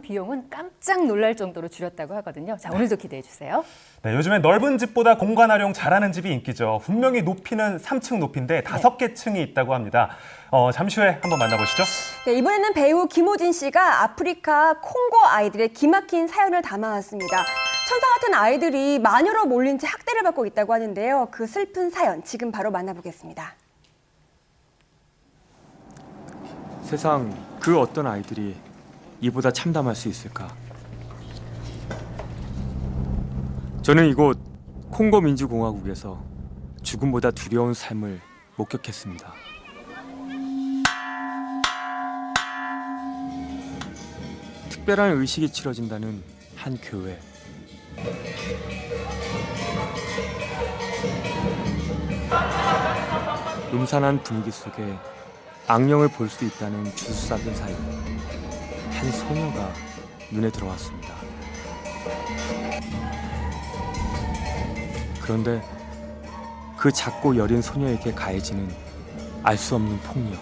비용은 깜짝 놀랄 정도로 줄였다고 하거든요. 자, 오늘도 기대해 주세요. 네, 요즘엔 넓은 집보다 공간 활용 잘하는 집이 인기죠. 분명히 높이는 3층 높이인데 다섯 개 층이 있다고 합니다. 어, 잠시 후에 한번 만나보시죠. 네, 이번에는 배우 김호진 씨가 아프리카 콩고 아이들의 기막힌 사연을 담아왔습니다. 천사 같은 아이들이 마녀로 몰린 채 학대를 받고 있다고 하는데요. 그 슬픈 사연 지금 바로 만나보겠습니다. 세상 그 어떤 아이들이 이보다 참담할 수 있을까? 저는 이곳 콩고 민주공화국에서 죽음보다 두려운 삶을 목격했습니다. 특별한 의식이 치러진다는 한 교회. 음산한 분위기 속에 악령을 볼 수 있다는 주술사들 사이 한 소녀가 눈에 들어왔습니다. 그런데 그 작고 여린 소녀에게 가해지는 알 수 없는 폭력.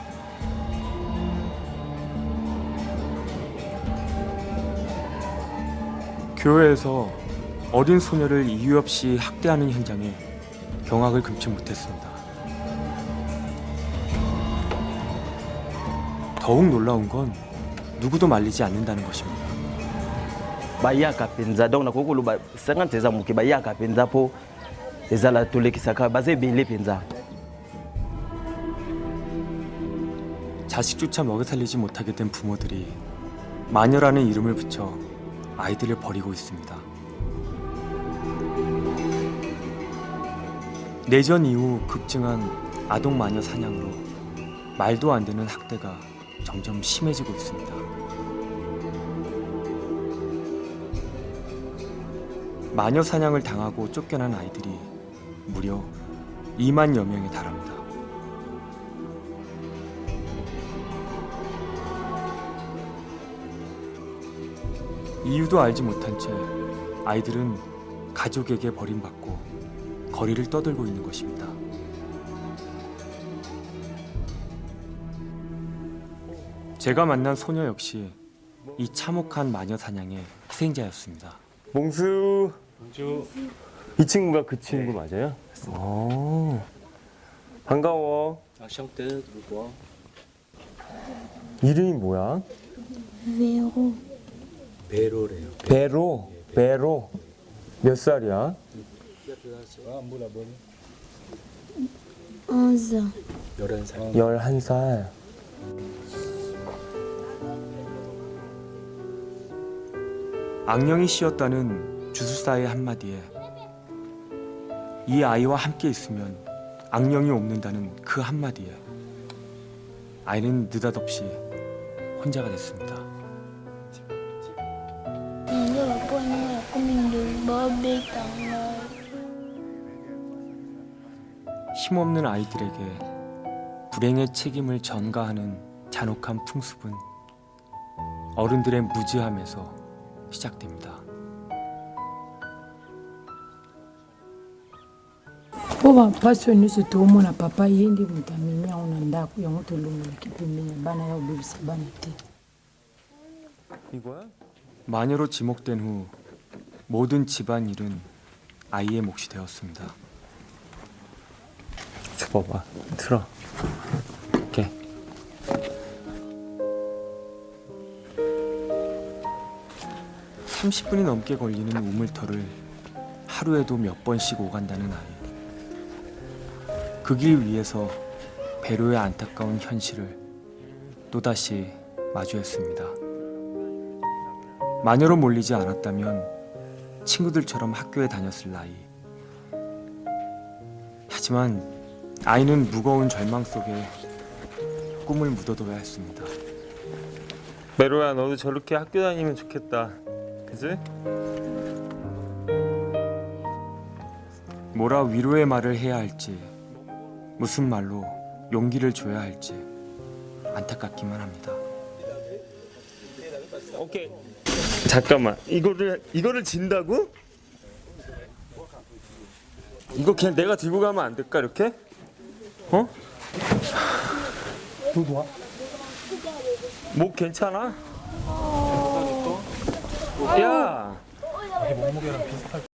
교회에서 어린 소녀를 이유 없이 학대하는 현장에 경악을 금치 못했습니다. 더욱 놀라운 건 누구도 말리지 않는다는 것입니다. bayaka mpenza donc nakoki koloba 50 eza moke bayaka mpenza mpo ezala tolekisaka baza ebele mpenza 자식조차 먹여 살리지 못하게 된 부모들이 마녀라는 이름을 붙여 아이들을 버리고 있습니다. 내전 이후 급증한 아동 마녀 사냥으로 말도 안 되는 학대가 점점 심해지고 있습니다. 마녀 사냥을 당하고 쫓겨난 아이들이 무려 2만여 명에 달합니다. 이유도 알지 못한 채 아이들은 가족에게 버림받고 거리를 떠들고 있는 것입니다. 제가 만난 소녀 역시 이 참혹한 마녀 사냥의 희생자였습니다. 몽수. 이 친구가 그 친구 맞아요? 어. 반가워. 이름이 뭐야? véro, 베로. 베로. 몇 살이야? 11 11살. 악령이 씌었다는 주술사의 한마디에 이 아이와 함께 있으면 악령이 옵는다는 그 한마디에 아이는 느닷없이 혼자가 됐습니다. 힘없는 아이들에게 불행의 책임을 전가하는 잔혹한 풍습은 어른들의 무지함에서 시작됩니다. toomona papa ye ndi moto amenyango na ndako yango tolongolaki pembeni ya bana ya kobebisa bana te 이거야? 마녀로 지목된 후 모든 집안 일은 아이의 몫이 되었습니다. 잡아봐. 들어. 30분이 넘게 걸리는 우물터를 하루에도 몇 번씩 오간다는 아이. 그 길 위에서 배로의 안타까운 현실을 또다시 마주했습니다. 마녀로 몰리지 않았다면 친구들처럼 학교에 다녔을 나이. 하지만 아이는 무거운 절망 속에 꿈을 묻어둬야 했습니다. 메로야 너도 저렇게 학교 다니면 좋겠다. 그지? 뭐라 위로의 말을 해야 할지, 무슨 말로 용기를 줘야 할지 안타깝기만 합니다. 오케이. 잠깐만. 이거를 이거를 진다고? 이거 그냥 내가 들고 가면 안 될까 이렇게? 어? 누구야? 목 괜찮아? 야.